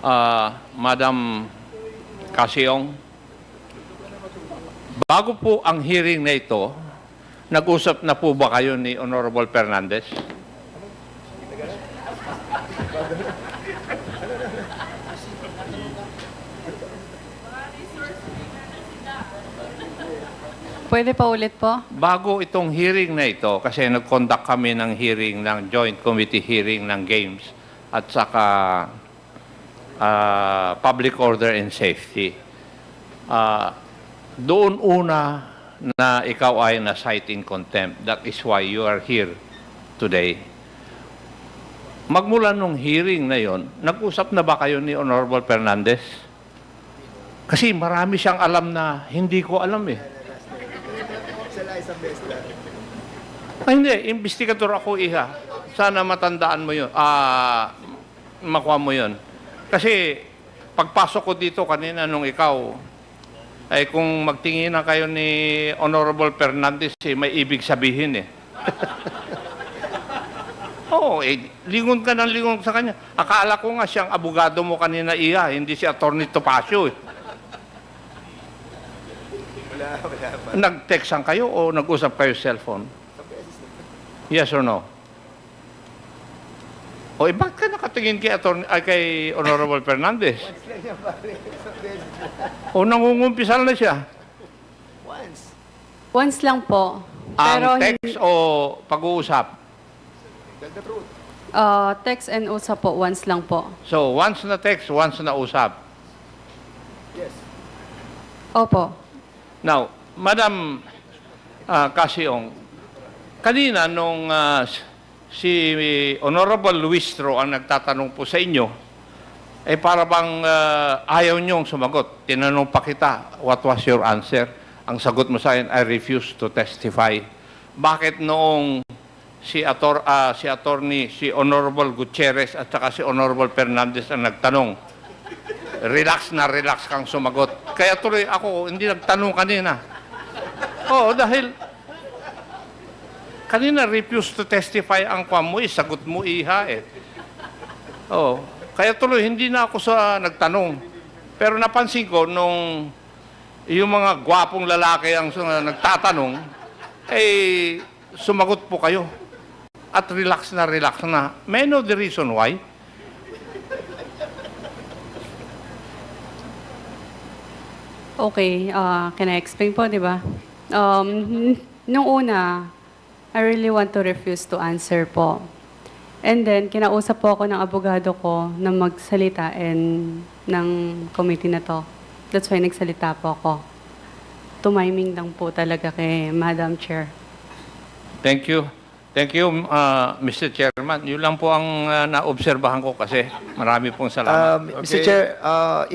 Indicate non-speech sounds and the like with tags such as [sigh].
Ah, Madam Kasyong, bago po ang hearing na ito, nag-usap na po ba kayo ni Honorable Fernandez? Pwede pa ulit po? Bago itong hearing na ito, kasi nag-conduct kami ng hearing ng Joint Committee hearing ng Games at saka ah, Public Order and Safety. Ah, doon una na ikaw ay na-cite in contempt. That is why you are here today. Magmula nung hearing na yon, nag-usap na ba kayo ni Honorable Fernandez? Kasi marami siyang alam na hindi ko alam eh. Ay, hindi. Investigator ako, iha. Sana matandaan mo yun. Ah, makuha mo yun. Kasi, pagpasok ko dito kanina nung ikaw, ay kung magtingin na kayo ni Honorable Fernandez, eh, may ibig sabihin eh. [laughs] Oo, eh, lingon ka ng lingon sa kanya. Akala ko nga siyang abogado mo kanina, iya, hindi si Attorney Topacio eh. Nag-textan kayo o nag-usap kayo cellphone? Yes or no? O eh, bakit ka nakatingin kay, attorney, ay, kay Honorable Fernandez? [laughs] o nangungumpisal na siya? Once lang po. Pero Ang text o pag-uusap? uh, text and usap po, once lang po. So, once na text, once na usap. Opo. Now, Madam uh, Kasyong, kanina nung ah, si Honorable Luistro ang nagtatanong po sa inyo, eh para bang ah, ayaw niyong sumagot. Tinanong pa kita, what was your answer? Ang sagot mo sa akin, I refuse to testify. Bakit noong si Ator ah, si attorney si Honorable Gutierrez at saka si Honorable Fernandez ang nagtanong relax na relax kang sumagot. Kaya tuloy ako, hindi nagtanong kanina. Oo, dahil kanina refuse to testify ang kwan mo, eh, sagot mo iha eh. Oo. Kaya tuloy, hindi na ako sa nagtanong. Pero napansin ko, nung yung mga gwapong lalaki ang su- nagtatanong, eh, sumagot po kayo. At relax na relax na. May know the reason why? Okay, uh, can I explain po, di ba? Um, nung una, I really want to refuse to answer po. And then, kinausap po ako ng abogado ko na magsalita and ng committee na to. That's why nagsalita po ako. Tumiming lang po talaga kay Madam Chair. Thank you. Thank you, uh, Mr. Chairman. Yun lang po ang uh, naobserbahan ko kasi marami pong salamat. Um, Mr. Chair, uh, if